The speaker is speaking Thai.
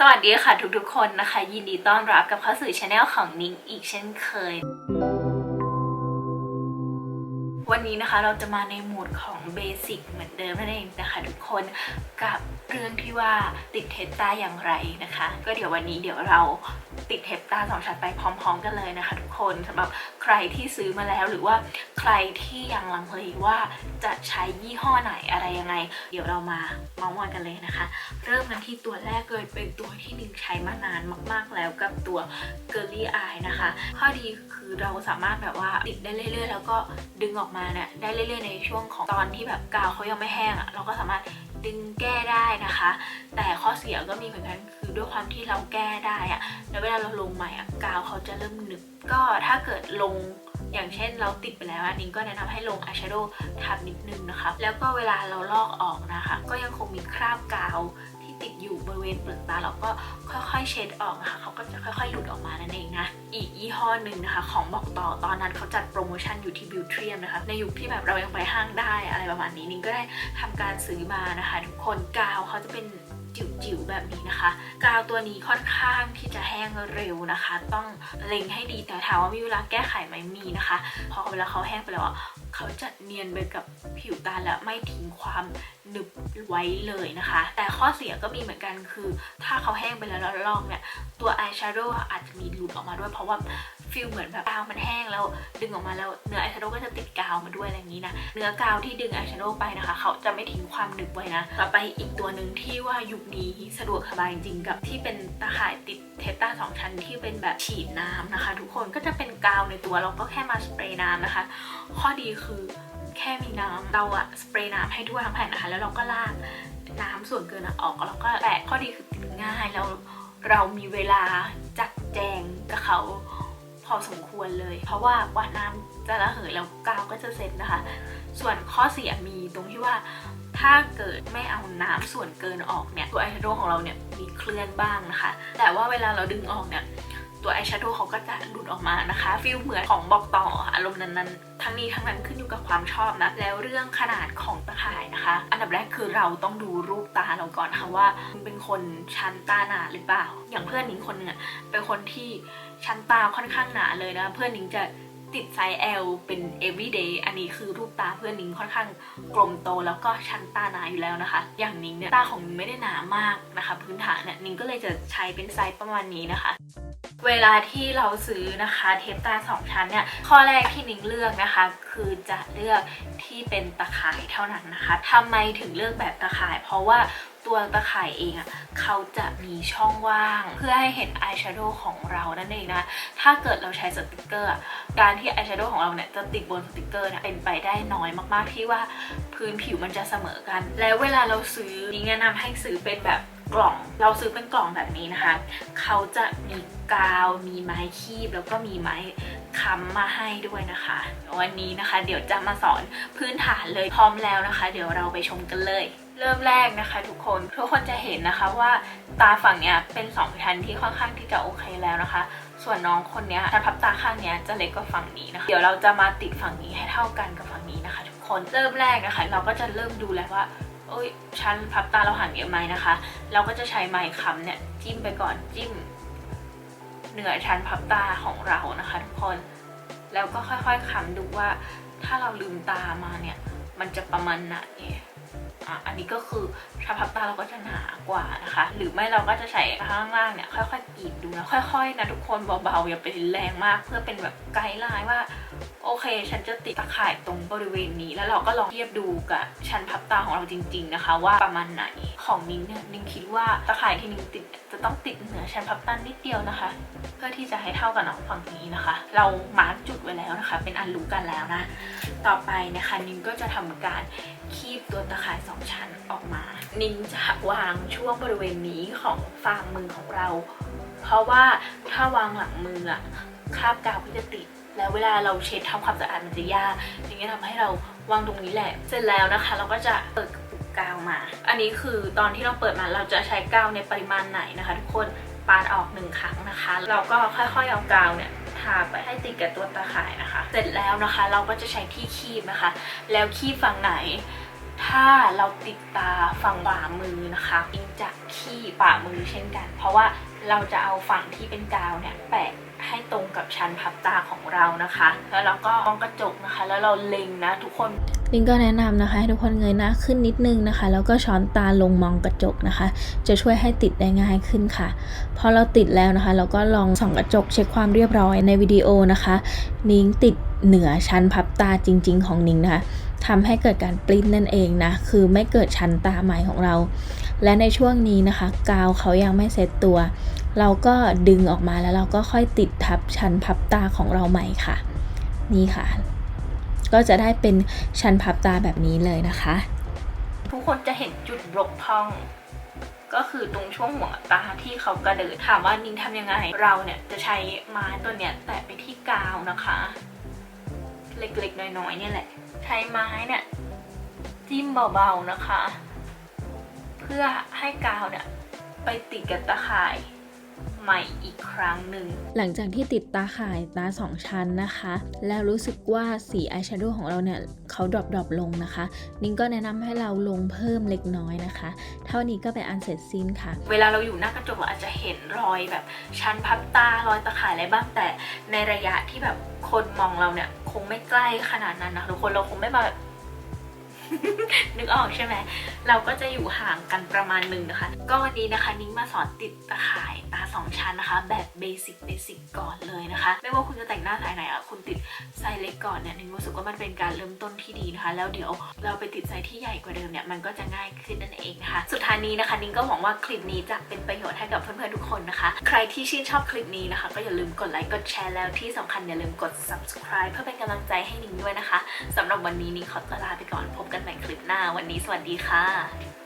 สวัสดีค่ะทุกๆคนนะคะ ยินดีต้อนรับกับเข้าสู่ช anel ของนิ้งอีกเช่นเคย วันนี้นะคะเราจะมาในโหมดของเบสิกเหมือนเดิมนั่นเองนะคะทุกคนกับเรื่องที่ว่าติดเทปตาอย่างไรนะคะ ก็เดี๋ยววันนี้เดี๋ยวเราติดเทปตาสองชั้นไปพร้อม ๆ กันเลยนะคะ ทุกคนสำหรับ รที่ซื้อมาแล้วหรือว่าใครที่ยังลังเลว่าจะใช้ยี่ห้อไหนอะไรยังไง เดี๋ยวเรามาเมาส์มอยกันเลยนะคะ เริ่มกันที่ตัวแรกเลยเป็นตัวที่นิงใช้มานานมาก ๆแล้วกับตัว Girly Eye นะคะ ข้อดีคือเราสามารถแบบว่าติดได้เรื่อยๆ แล้วก็ดึงออกมาเนี่ยได้เรื่อยๆ ในช่วงของตอนที่แบบกาวเขายังไม่แห้งอะ่ะเราก็สามารถดึงแก้ได้นะคะ แต่ข้อเสียก็มีเหมือนกันคือด้วยความที่เราแก้ได้อะแล้วเวลาเราลงใหม่อะกาวเขาจะเริ่มหนึบ ก็ถ้าเกิดลงอย่างเช่นเราติดไปแล้วอันนี้ก็แนะนำให้ลงอายแชโดว์ทับนิดนึงนะคะ แล้วก็เวลาเราลอกออกนะคะ ก็ยังคงมีคราบกาวที่ติดอยู่บริเวณเปลือกตาเราก็ค่อยๆเช็ดออกนะคะเขาก็จะค่อยๆหลุดออกมานั่นเองนะ อีกยี่ห้อหนึ่งนะคะ ของบอกต่อตอนนั้นเขาจัดโปรโมชั่นอยู่ที่บิวเทียมนะคะ ในยุคที่แบบเรายังไปห้างได้อะไรประมาณนี้นิ้งก็ได้ทำการซื้อมานะคะ ทุกคนกาวเขาจะเป็น จิ๋วๆแบบนี้นะคะ กาวตัวนี้ค่อนข้างที่จะแห้งเร็วนะคะ ต้องเล็งให้ดีแต่ถามว่ามีเวลาแก้ไขไหมมีนะคะพอเวลาเขาแห้งไปแล้วเขาจะเนียนไปกับผิวตาและไม่ทิ้งความหนึบไว้เลยนะคะ แต่ข้อเสียก็มีเหมือนกันคือ ถ้าเขาแห้งไปแล้วแล้วลอกเนี่ยตัวอายแชโดว์อาจจะมีหลุดออกมาด้วยเพราะว่า ฟิลเหมือนแบบกาวมันแห้งแล้วดึงออกมาแล้วเนื้ออายแชโดว์ก็จะติดกาวมาด้วยอะไรอย่างนี้นะ เนื้อกาวที่ดึงอายแชโดว์ไปนะคะ เขาจะไม่ทิ้งความหนึบไว้นะ ต่อไปอีกตัวหนึ่งที่ว่ายุคนี้สะดวกสบายจริงๆกับที่เป็นตาข่ายติดเทปตาสองชั้นที่เป็นแบบฉีดน้ำนะคะ ทุกคนก็จะเป็นกาวในตัวเราก็แค่มาสเปรย์น้ำนะคะ ข้อดีคือแค่มีน้ำเราอะสเปรย์น้ำให้ทั่วทั้งแผ่นนะคะ แล้วเราก็ลากน้ำส่วนเกินอะออกแล้วก็แปะข้อดีคือติดง่ายแล้วเรามีเวลาจัดแจงกับเขา พอสมควรเลย เพราะว่าว่าน้ำจะระเหยแล้วกาวก็จะเสร็จนะคะ ส่วนข้อเสียมีตรงที่ว่าถ้าเกิดไม่เอาน้ำส่วนเกินออกเนี่ยตัวไอแชโดว์ของเราเนี่ยมีเคลื่อนบ้างนะคะ แต่ว่าเวลาเราดึงออกเนี่ย ตัวอายแชโดว์เขาก็จะหลุดออกมานะคะฟิลเหมือนของบอกต่ออารมณ์นั้นๆ ทั้งนี้ทั้งนั้นขึ้นอยู่กับความชอบนะ แล้วเรื่องขนาดของตะข่ายนะคะ อันดับแรกคือเราต้องดูรูปตาเราก่อนค่ะว่าเป็นคนชั้นตาหนาหรือเปล่า อย่างเพื่อนนิงคนหนึงอะเป็นคนที่ชั้นตาค่อนข้างหนาเลยนะ เพื่อนนิงจะติดไซส์ L เป็น everyday อันนี้คือรูปตาเพื่อนนิ้งค่อนข้างกลมโตแล้วก็ชั้นตาหนาอยู่แล้วนะคะ อย่างนิ้งเนี่ยตาของนิ้งไม่ได้หนามากนะคะ พื้นฐานเนี่ยนิ้งก็เลยจะใช้เป็นไซส์ประมาณนี้นะคะ เวลาที่เราซื้อนะคะเทปตาสองชั้นเนี่ยข้อแรกที่นิ้งเลือกนะคะ คือจะเลือกที่เป็นตะข่ายเท่านั้นนะคะทำไมถึงเลือกแบบตะข่าย เพราะว่า ตัวตะข่ายเองอะ่ะเขาจะมีช่องว่าง เพื่อให้เห็นอายแชโดว์ของเรานั่นเองนะ ถ้าเกิดเราใช้สติกเกอร์อะการที่อายแชโดว์ของเราเนี่ยจะติดบนสติกเกอร์เนี่ยเป็นไปได้น้อยมากๆที่ว่าพื้นผิวมันจะเสมอกัน แล้วเวลาเราซื้อนิ้งแนะนำให้ซื้อเป็นแบบกล่อง เราซื้อเป็นกล่องแบบนี้นะคะ เขาจะมีกาว มีไม้คีบ แล้วก็มีไม้ค้ำมาให้ด้วยนะคะ วันนี้นะคะ เดี๋ยวจะมาสอนพื้นฐานเลยพร้อมแล้วนะคะ เดี๋ยวเราไปชมกันเลย เริ่มแรกนะคะ ทุกคนทุกคนจะเห็นนะคะว่าตาฝั่งเนี้ยเป็นสองชั้นที่ค่อนข้างที่จะโอเคแล้วนะคะ ส่วนน้องคนเนี้ยชั้นพับตาข้างเนี้ยจะเล็กกว่าฝั่งนี้นะคะเดี๋ยวเราจะมาติดฝั่งนี้ให้เท่ากันกับฝั่งนี้นะคะ ทุกคนเริ่มแรกนะคะ เราก็จะเริ่มดูแล้วว่าโอ้ยชั้นพับตาเราห่างเยอะไหมนะคะ เราก็จะใช้ไม้ค้ำเนี่ยจิ้มไปก่อนจิ้มเหนือชั้นพับตาของเรานะคะ ทุกคนแล้วก็ค่อยๆค้ำดูว่าถ้าเราลืมตามาเนี่ย มันจะประมาณไหน อะอันนี้ก็คือชั้นพับตาเราก็จะหนากว่านะคะ หรือไม่เราก็จะใช้ข้างล่างเนี่ยค่อยๆกรีดดูนะค่อยๆนะทุกคนเบาๆอย่าไปแรงมาก เพื่อเป็นแบบไกด์ไลน์ว่าโอเค ฉันจะติดตะข่ายตรงบริเวณนี้ แล้วเราก็ลองเทียบดูกับชั้นพับตาของเราจริง ๆนะคะ ว่าประมาณไหนของนิ้งเนี่ยนิ้งคิดว่าตะข่ายที่นิ้งติดจะต้องติดเหนือชั้นพับตานิดเดียวนะคะ เพื่อที่จะให้เท่ากับน้องฝั่งนี้นะคะ เรามาร์กจุดไว้แล้วนะคะ เป็นอันรู้กันแล้วนะ ต่อไปนะคะนิ้งก็จะทำการคีบตัวตะข่ายสองชั้นออกมา นิ้งจะวางช่วงบริเวณนี้ของฝ่ามือของเรา เพราะว่าถ้าวางหลังมืออะคราบกาวก็จะติด แล้วเวลาเราเช็ดทำความสะอาดมันจะยากอย่างนี้ยทำให้เราวางตรงนี้แหละ เสร็จแล้วนะคะ เราก็จะเปิดกระปุกกาวมา อันนี้คือตอนที่เราเปิดมาเราจะใช้กาวในปริมาณไหนนะคะ ทุกคนปาดออกหนึ่งครั้งนะคะ เราก็ค่อยๆเอากาวเนี่ยทาไปให้ติดกับตัวตาข่ายนะคะ เสร็จแล้วนะคะ เราก็จะใช้ที่คีบนะคะ แล้วคีบฝั่งไหน ถ้าเราติดตาฝั่งฝ่ามือนะคะอิงจะขี้ฝ่ามือเช่นกัน เพราะว่าเราจะเอาฝั่งที่เป็นกาวเนี่ยแปะ ให้ตรงกับชั้นพับตาของเรานะคะ แล้วเราก็มองกระจกนะคะ แล้วเราเล็งนะทุกคน ลิงก็แนะนำนะคะให้ทุกคนเงยหน้าขึ้นนิดนึงนะคะ แล้วก็ช้อนตาลงมองกระจกนะคะ จะช่วยให้ติดได้ง่ายขึ้นค่ะพอเราติดแล้วนะคะ เราก็ลองส่องกระจกเช็คความเรียบร้อยในวิดีโอนะคะ นิ้งติดเหนือชั้นพับตาจริง ๆ ของนิ้งนะคะทำให้เกิดการปลิ้นนั่นเองนะ คือไม่เกิดชั้นตาใหม่ของเรา และในช่วงนี้นะคะ กาวเขายังไม่เซ็ตตัว เราก็ดึงออกมาแล้วเราก็ค่อยติดทับชั้นพับตาของเราใหม่ค่ะ นี่ค่ะ ก็จะได้เป็นชั้นพับตาแบบนี้เลยนะคะ ทุกคนจะเห็นจุดบกพร่อง ก็คือตรงช่วงหัวตาที่เขากระเดิดถามว่านิ้งทำยังไง เราเนี่ยจะใช้ไม้ตัวเนี้ยแตะไปที่กาวนะคะ เล็กๆน้อยๆเนี่ยแหละ ใช้ไม้เนี่ยจิ้มเบาๆนะคะ เพื่อให้กาวเนี่ยไปติดกับตะข่าย ใหม่อีกครั้งหนึ่ง หลังจากที่ติดตาข่ายตาสองชั้นนะคะ แล้วรู้สึกว่าสีอายแชโดว์ของเราเนี่ยเขาดรอปดรอปลงนะคะ นิ้งก็แนะนำให้เราลงเพิ่มเล็กน้อยนะคะ เท่านี้ก็เป็นอันเสร็จสิ้นค่ะ เวลาเราอยู่หน้ากระจกเราอาจจะเห็นรอยแบบชั้นพับตารอยตะข่ายอะไรบ้างแต่ในระยะที่แบบคนมองเราเนี่ยคงไม่ใกล้ขนาดนั้นนะทุกคนเราคงไม่มาแบบ นึกออกใช่ไหม เราก็จะอยู่ห่างกันประมาณหนึ่งนะคะ ก็วันนี้นะคะนิ้งมาสอนติดตะข่ายตาสองชั้นนะคะ แบบเบสิกเบสิกก่อนเลยนะคะ ไม่ว่าคุณจะแต่งหน้าสายไหนอะคุณติดไซส์เล็กก่อนเนี่ยนิ้งรู้สึกว่ามันเป็นการเริ่มต้นที่ดีนะคะ แล้วเดี๋ยวเราไปติดไซส์ที่ใหญ่กว่าเดิมเนี่ยมันก็จะง่ายขึ้นนั่นเองนะคะ สุดท้ายนี้นะคะนิ้งก็หวังว่าคลิปนี้จะเป็นประโยชน์ให้กับเพื่อนๆทุกคนนะคะ ใครที่ชื่นชอบคลิปนี้นะคะ ก็อย่าลืมกดไลค์กดแชร์แล้วที่สำคัญอย่าลืมกด subscribe เพื่อเป็นกำลังใจให้นิ้งด้วยนะคะสำหรับวันนี้นิ้งขอตัวลาไปก่อนพบกันใหม่คลิปหน้า วันนี้สวัสดีค่ะ